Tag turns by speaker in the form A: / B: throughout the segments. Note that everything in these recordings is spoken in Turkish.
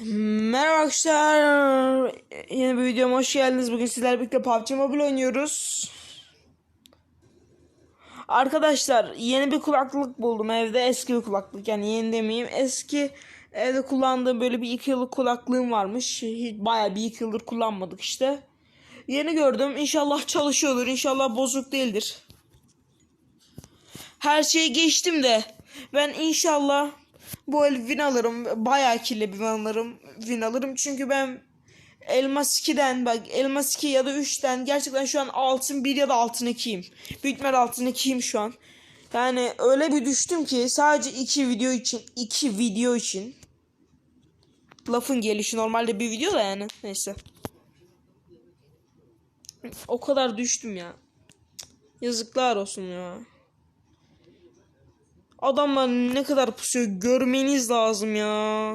A: Merhaba arkadaşlar. Yeni bir videoma hoş geldiniz. Bugün sizlerle birlikte PUBG Mobile oynuyoruz. Arkadaşlar yeni bir kulaklık buldum evde. Eski bir kulaklık yani yeni demeyeyim. Eski evde kullandığım böyle bir iki yıllık kulaklığım varmış. Bayağı bir iki yıldır kullanmadık işte. Yeni gördüm. İnşallah çalışıyordur. İnşallah bozuk değildir. Her şeyi geçtim de ben inşallah bu el win alırım. Bayağı kirli bir alırım. Win alırım çünkü ben Elmas 2'den bak Elmas 2 ya da 3'ten gerçekten şu an altın 1 ya da altın 2'yim. Büyük ihtimal altın 2'yim şu an. Yani öyle bir düştüm ki sadece 2 video için 2 video için lafın gelişi normalde bir video da yani neyse. O kadar düştüm ya. Yazıklar olsun ya. Adamlar ne kadar pusuyor görmeniz lazım ya.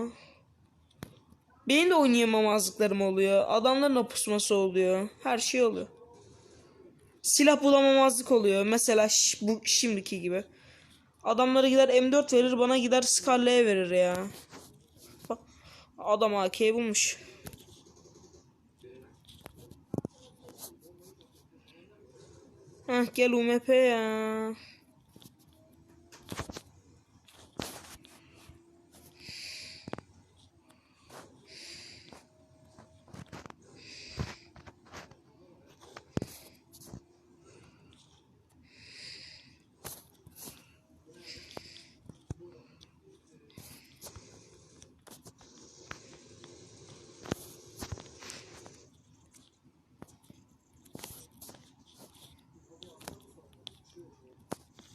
A: Benim de oynayamamazlıklarım oluyor. Adamların da pusması oluyor. Her şey oluyor. Silah bulamamazlık oluyor. Mesela bu şimdiki gibi. Adamlara gider M4 verir bana gider Scarlet'e verir ya. Bak, Adam AK bulmuş. Heh, gel UMP ya. Thank you.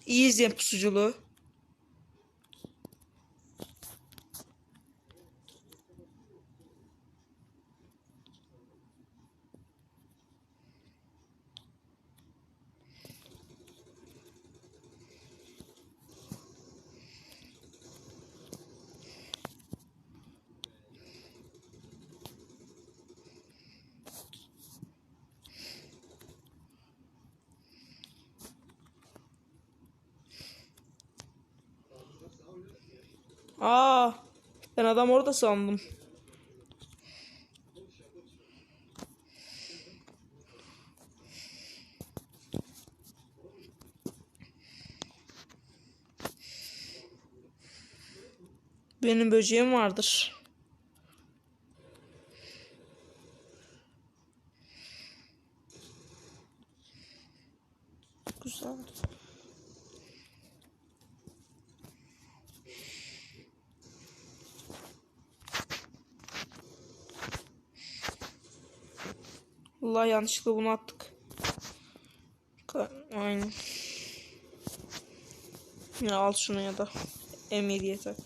A: İyi izleyen pusuculuğu. Aa, ben adam orada sandım. Benim böceğim vardır. Güzel. Allah yanlışlıkla bunu attık. Aynen. Ya al şunu ya da M7'ye tak.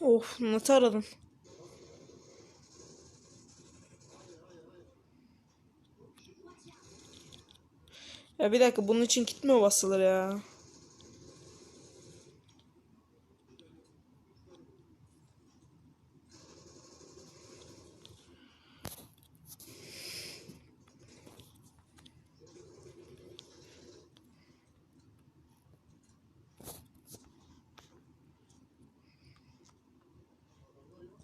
A: Of nasıl aradım? Ya bir dakika bunun için kit mi basılır ya?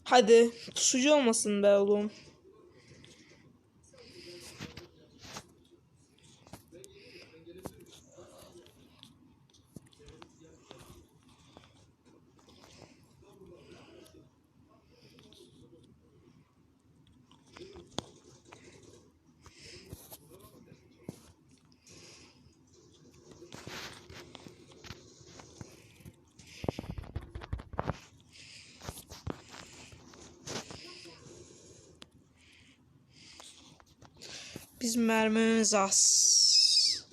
A: Hadi pusucu olmasın be oğlum. Bizim mermimiz az.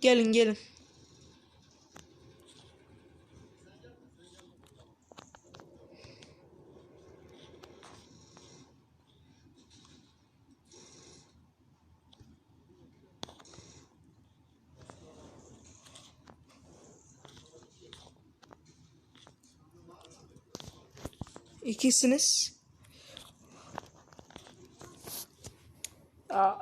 A: Gelin gelin. İkisiniz.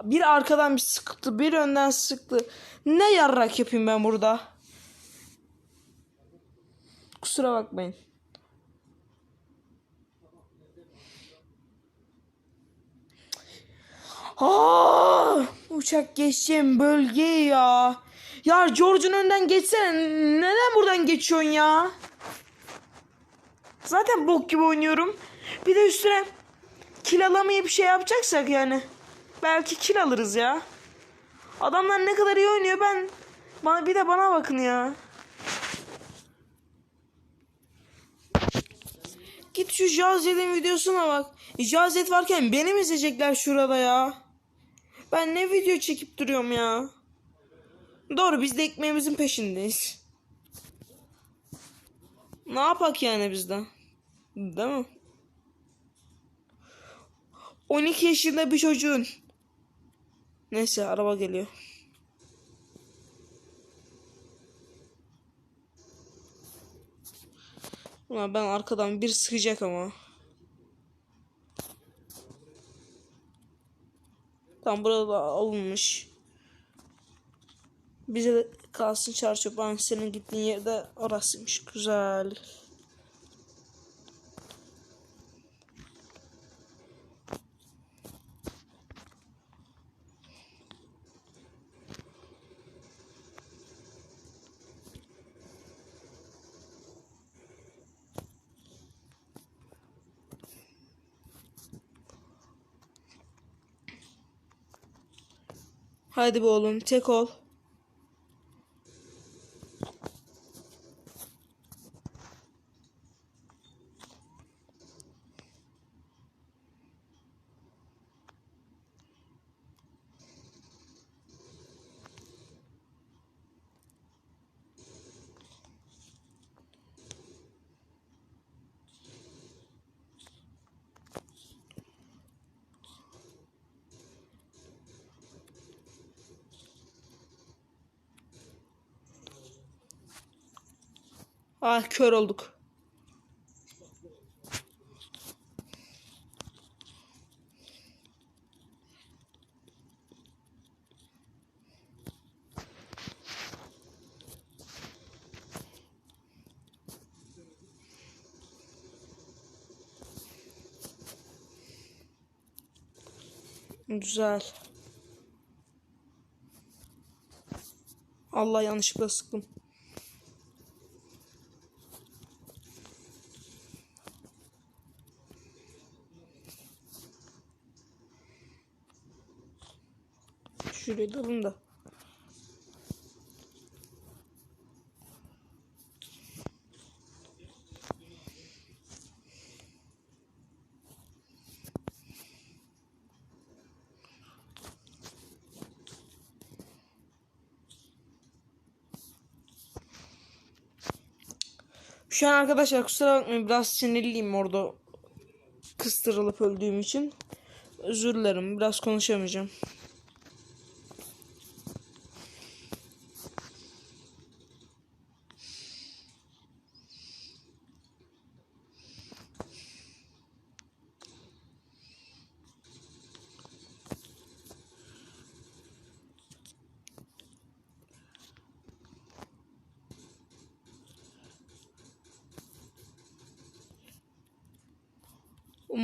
A: Bir arkadan bir sıktı, bir önden sıktı. Ne yarrak yapayım ben burada? Kusura bakmayın. Aa, uçak geçeceğim bölge ya. Ya George'un önden geçsene. Neden buradan geçiyorsun ya? Zaten bok gibi oynuyorum. Bir de üstüne kill alamayıp şey yapacaksak yani. Belki kill alırız ya. Adamlar ne kadar iyi oynuyor ben. Bana, bir de bana bakın ya. Git şu Jazet'in videosuna bak. Jazet varken beni mi izleyecekler şurada ya? Ben ne video çekip duruyorum ya? Doğru biz de ekmeğimizin peşindeyiz. Ne yapak yani bizde? Değil mi? 12 yaşında bir çocuğun. Neyse araba geliyor. Ulan ben arkadan bir sıkacak ama. Tam burada alınmış. Bize kalsın çarşıpan senin gittiğin yerde orasıymış. Güzel. Hadi be oğlum tek ol. Ah kör olduk. Güzel. Allah yanlışlıkla sıktım. Şuraya dalın da. Şu an arkadaşlar kusura bakmayın biraz sinirliyim orada kıstırılıp öldüğüm için. Özür dilerim biraz konuşamayacağım.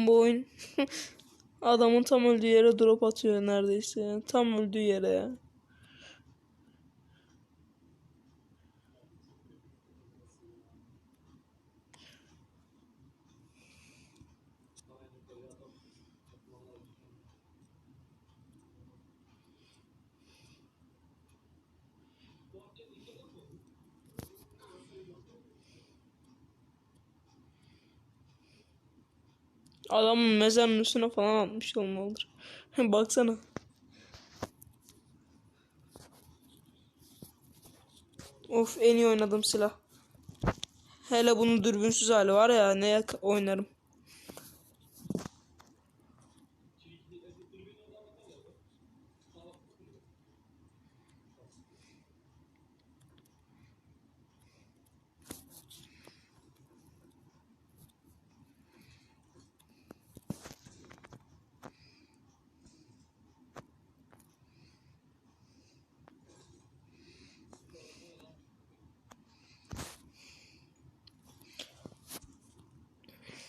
A: Bu oyun adamın tam öldüğü yere drop atıyor neredeyse. Tam öldüğü yere ya. Adamın mezarının üstüne falan atmış olmalıdır. Baksana. Of en iyi oynadığım silah. Hele bunun dürbünsüz hali var ya ne oynarım.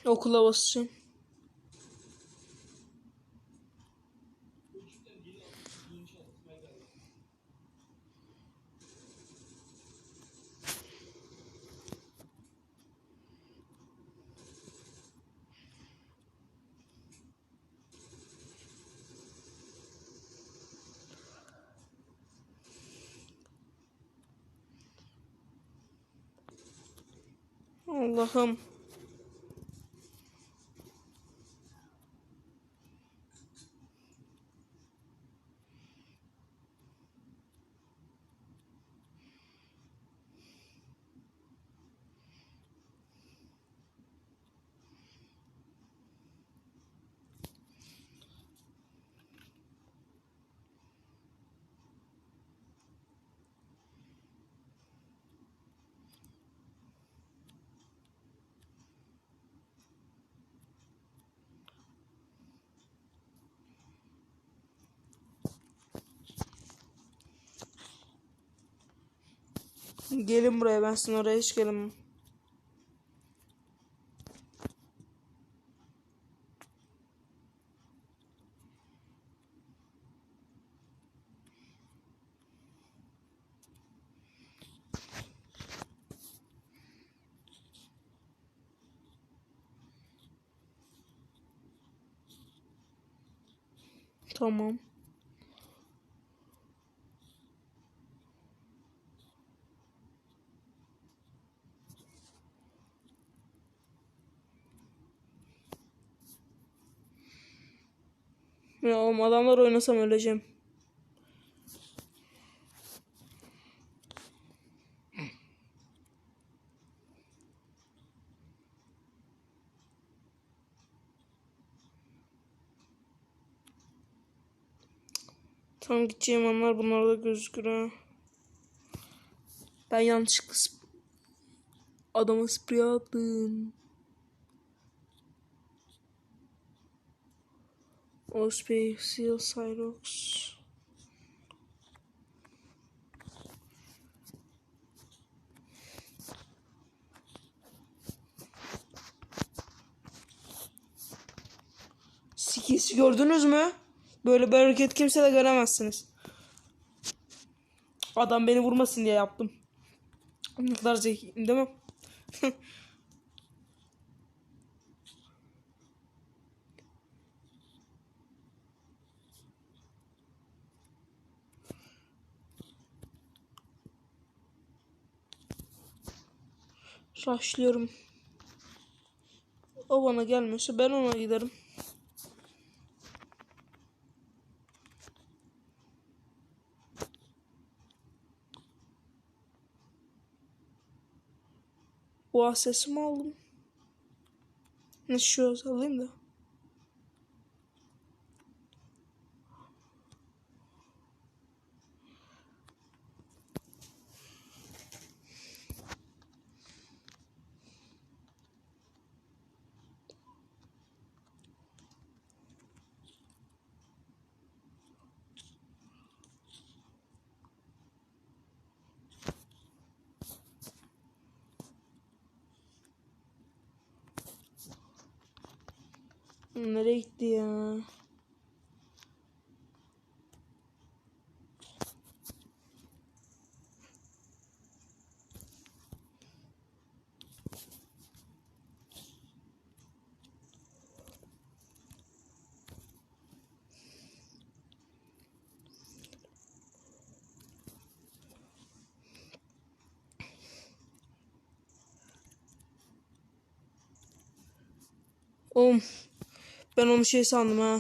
A: Okula basacağım. Allah'ım. Gelin buraya ben sizin oraya hiç gelemem. Tamam. Ya oğlum adamlar oynasam öleceğim. Tam gideceğim anlar bunlar da gözükür ha. Ben yanlışlıkla sp- adama sprey attım. Osprey, Seal, Cyrox. Skills gördünüz mü? Böyle bir hareket kimse de göremezsiniz. Adam beni vurmasın diye yaptım. Ne kadar zekiyim değil mi? Rushlıyorum. O bana gelmiyorsa ben ona giderim. Oha sesimi aldım. Ne şu alayım da. Nereye gitti ya? Oğlum ben onu şey sandım ha.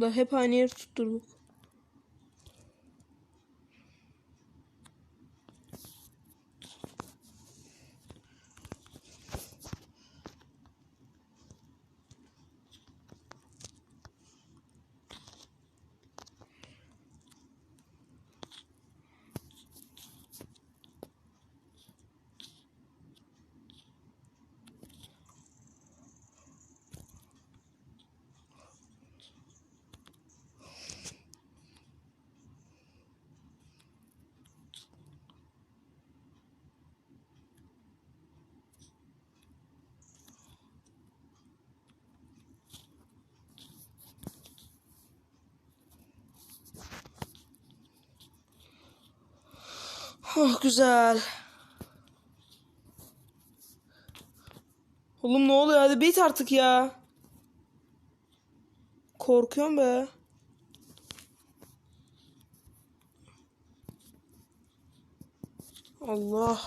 A: Da hep aynı yeri tutturduk. Oh güzel. Oğlum ne oluyor hadi bit artık ya. Korkuyorum be. Allah.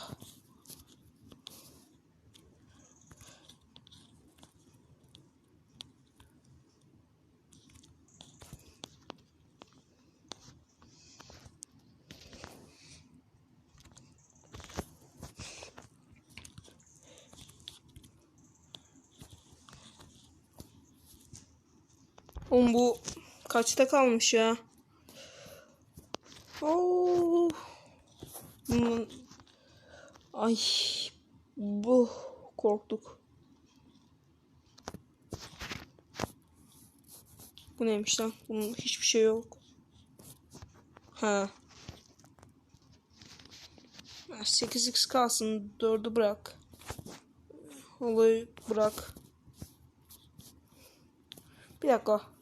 A: Oğlum bu kaçta kalmış ya? Oo. Ay bu korktuk. Bu neymiş lan? Bunun hiçbir şey yok. Ha. 8x kalsın. 4'ü bırak. Olayı bırak. Bir dakika.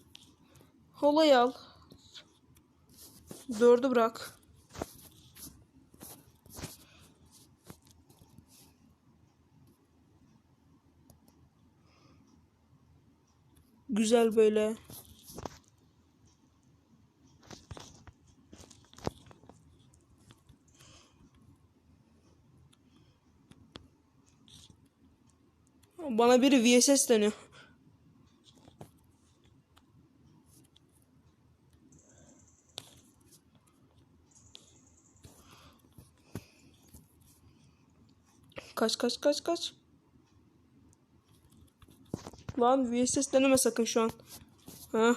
A: Olayı al. 4'ü bırak. Güzel böyle. Bana biri VSS deniyor. Kaç kaç kaç kaç. Lan VSS deneme sakın şu an. Ha.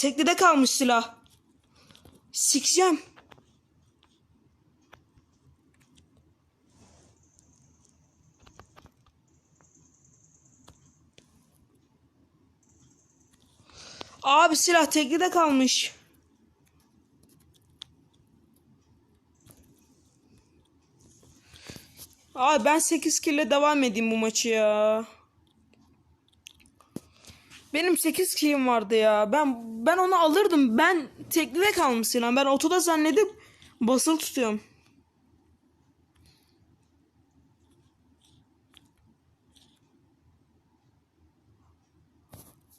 A: Teklide kalmış silah. Sikeceğim. Abi silah teklide kalmış. Abi ben 8 kille devam edeyim bu maçı ya. Benim 8 killim vardı ya. Ben ben onu alırdım. Ben teklide kalmış silah. Ben otoda zannedip basılı tutuyorum.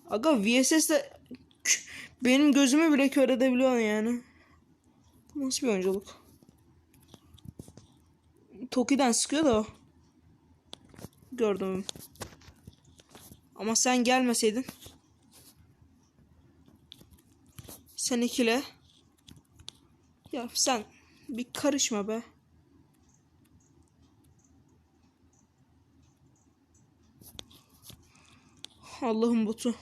A: Aga VSS de benim gözümü bile kör edebiliyor yani. Bu Nasıl bir oyunculuk? Toki'den sıkıyor da. Gördüm. Ama sen gelmeseydin. Sen ikile. Ya sen bir karışma be. Allah'ın botu.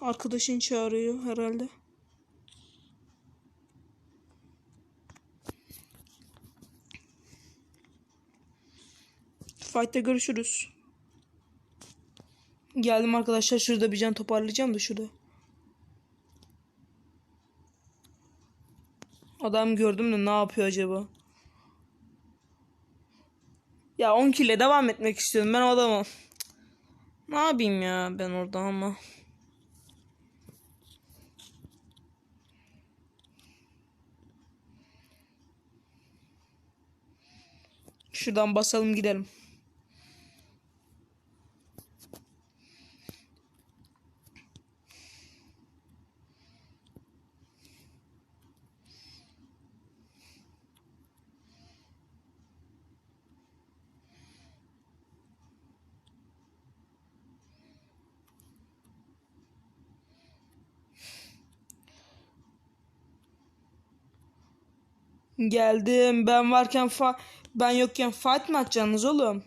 A: Arkadaşın çağırıyor herhalde. Fight'ta görüşürüz. Geldim arkadaşlar şurada bir can toparlayacağım da şurada. Adam gördüm de ne yapıyor acaba? Ya 10 kille devam etmek istiyorum ben o adamım. Ne yapayım ya ben orada ama. Şuradan basalım gidelim. Geldim. Ben varken fa ben yokken fight mı atacaksınız oğlum?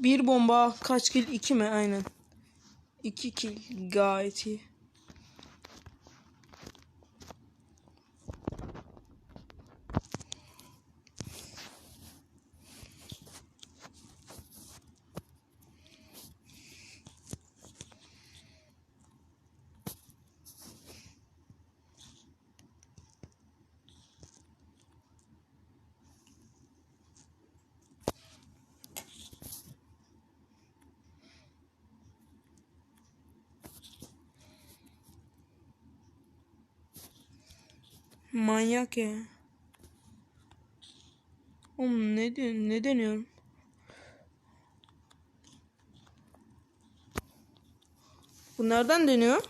A: Bir bomba kaç kill? İki mi? Aynen. İki kill gayet iyi. Manyak ya. Oğlum ne ne deniyorum? Bu nereden deniyor?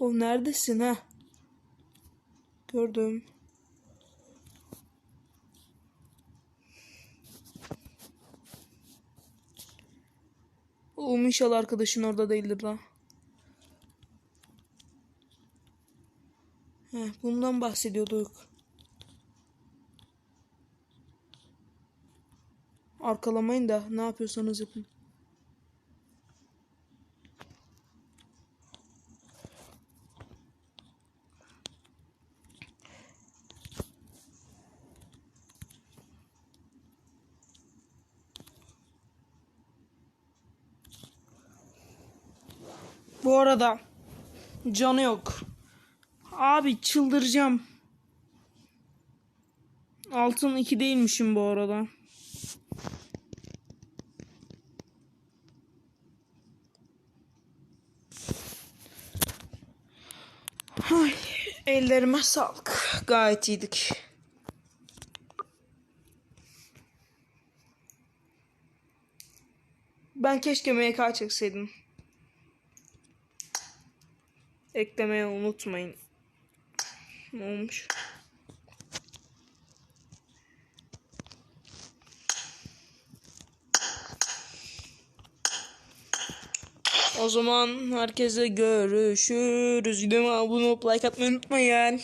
A: O neredesin ha? Gördüm. Oğlum inşallah arkadaşın orada değildir lan. Heh, bundan bahsediyorduk. Arkalamayın da ne yapıyorsanız yapın. Bu arada canı yok. Abi çıldıracağım. Altın 2 değilmişim bu arada. Ay, ellerime sağlık. Gayet iyiydik. Ben keşke MK çekseydim. Eklemeyi unutmayın. Ne olmuş? O zaman herkese görüşürüz. Videoma abone olup like atmayı unutmayın.